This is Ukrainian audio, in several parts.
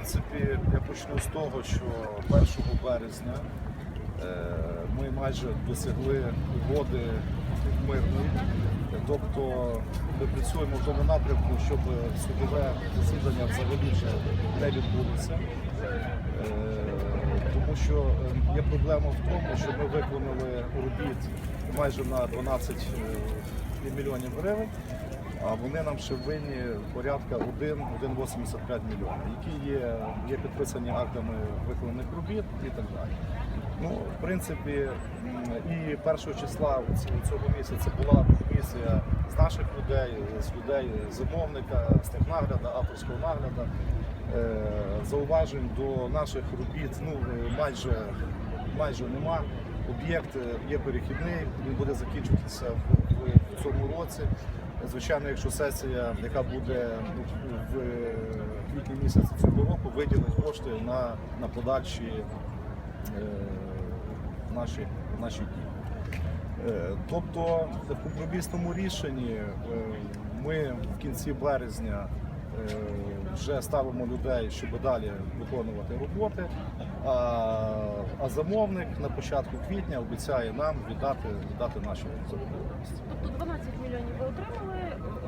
принципі, я почну з того, що 1 березня е, ми майже досягли угоди мирної. Тобто ми працюємо в тому напрямку, щоб судове засідання взагалі вже не відбулося. Е, Тому що е, є проблема в тому, що ми виконали робіт майже на 12 е, мільйонів гривень, а вони нам ще винні порядка 1 1,85 мільйонів, які є, є підписані актами виконаних робіт і так далі. Ну, в принципі, і першого числа цього місяця була комісія з наших людей, з людей замовника, з технагляда, авторського нагляду. Е, Зауважень до наших робіт ну, е, майже, майже нема. Об'єкт е, є перехідний, він буде закінчуватися в, в цьому році. Звичайно, якщо сесія, яка буде в квітні місяці цього року, виділить кошти на, на подальші е, наші, наші дії. Е, Тобто в компромісному рішенні е, ми в кінці березня вже ставимо людей, щоб далі виконувати роботи. А, а замовник на початку квітня обіцяє нам віддати, віддати наші заборгованості. Тобто 12 мільйонів ви отримали,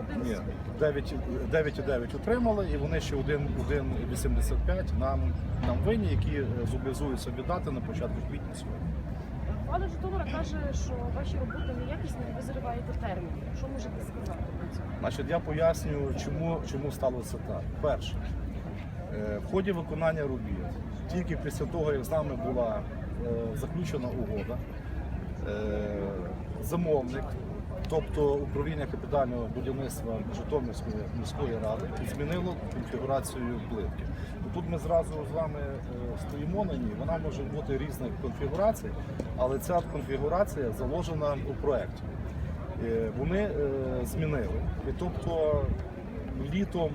один Ні, з 9 9,9 отримали, і вони ще 1 1,85 нам, нам винні, які е, зобов'язуються віддати на початку квітня сьогодні. Влада Житомира каже, що ваші роботи неякісні, ви зариваєте термін. Що можете сказати про це? Значить, я пояснюю, чому, чому сталося так. Перше, е, в ході виконання робіт, тільки після того, як з нами була е, заключена угода, е, замовник, тобто управління капітального будівництва Житомирської міської ради, змінило конфігурацію плитки. Тут ми зразу з вами е, стоїмо на ній. Вона може бути різних конфігурацій, але ця конфігурація заложена у проєкті. Е, Вони е, змінили. І тобто літом,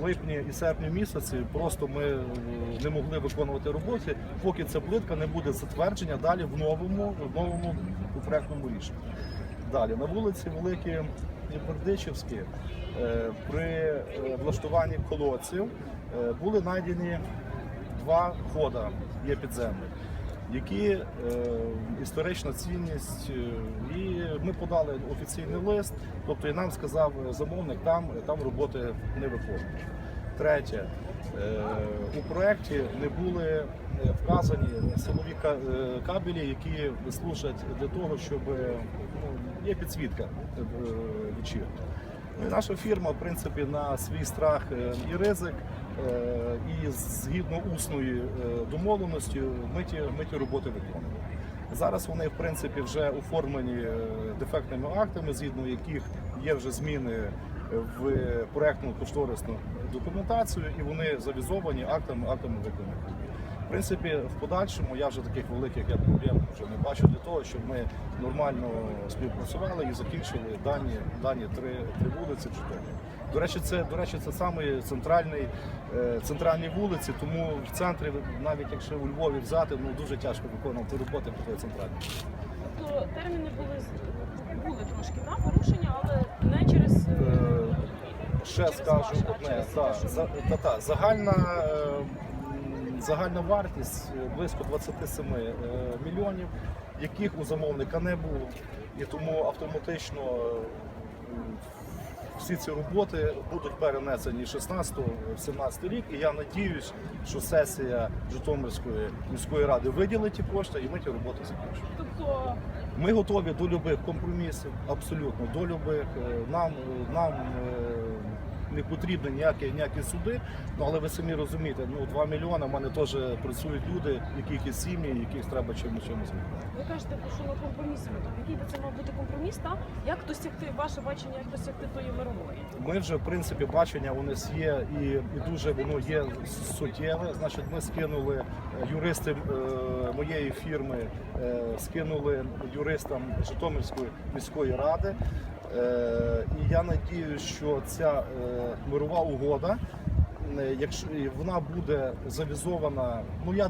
в липні і серпні місяці просто ми не могли виконувати роботи, поки ця плитка не буде затвердження далі в новому, в новому проектному рішенні. Далі на вулиці Великі Бердичівські е, при е, влаштуванні колодців е, були знайдені два хода, є підземних, які історична цінність, і ми подали офіційний лист, тобто і нам сказав замовник, там, там роботи не виконують. Третє, е, у проєкті не були е, вказані силові е, кабелі, які служать для того, щоб ну, є підсвітка е. Ну, Наша фірма, в принципі, на свій страх і ризик, і згідно усної домовленості, ми ті, ми ті роботи виконуємо. Зараз вони, в принципі, вже оформлені дефектними актами, згідно яких є вже зміни в проектну кошторисну документацію, і вони завізовані актами, актами виконаних. робіт. В принципі, в подальшому я вже таких великих я проблем вже не бачу для того, щоб ми нормально співпрацювали і закінчили дані, дані три, три вулиці Житомирі. До речі, це до речі, це саме центральний е, центральні вулиці, тому в центрі, навіть якщо у Львові взяти, ну дуже тяжко виконувати роботи по центральній. Тобто терміни були були трошки на порушення, але не через е, Е, Ще Через скажу а одне, через те, що за, та, та, загальна, е, загальна вартість близько 27 е, мільйонів, яких у замовника не було. І тому автоматично е, всі ці роботи будуть перенесені 16 в 17 рік. І я надіюсь, що сесія Житомирської міської ради виділить ті кошти і ми ті роботи закінчимо. тобто Ми готові до любих компромісів, абсолютно до любих. Е, Нам, нам е, не потрібні ніякі, ніякі суди, ну, але ви самі розумієте, ну 2 мільйони в мене теж працюють люди, яких є сім'ї, яких треба чимось чимось ви кажете, що на компроміс. Тобто, який би це мав бути компроміс, та як досягти ваше бачення, як досягти тої мирової? Ми вже в принципі бачення у нас є і, і дуже воно є суттєве. Значить, ми скинули е, юристи е, моєї фірми, е, скинули юристам Житомирської міської ради. Е, І я сподіваюся, що ця е, мирова угода. е, Якщо вона буде завізована, ну я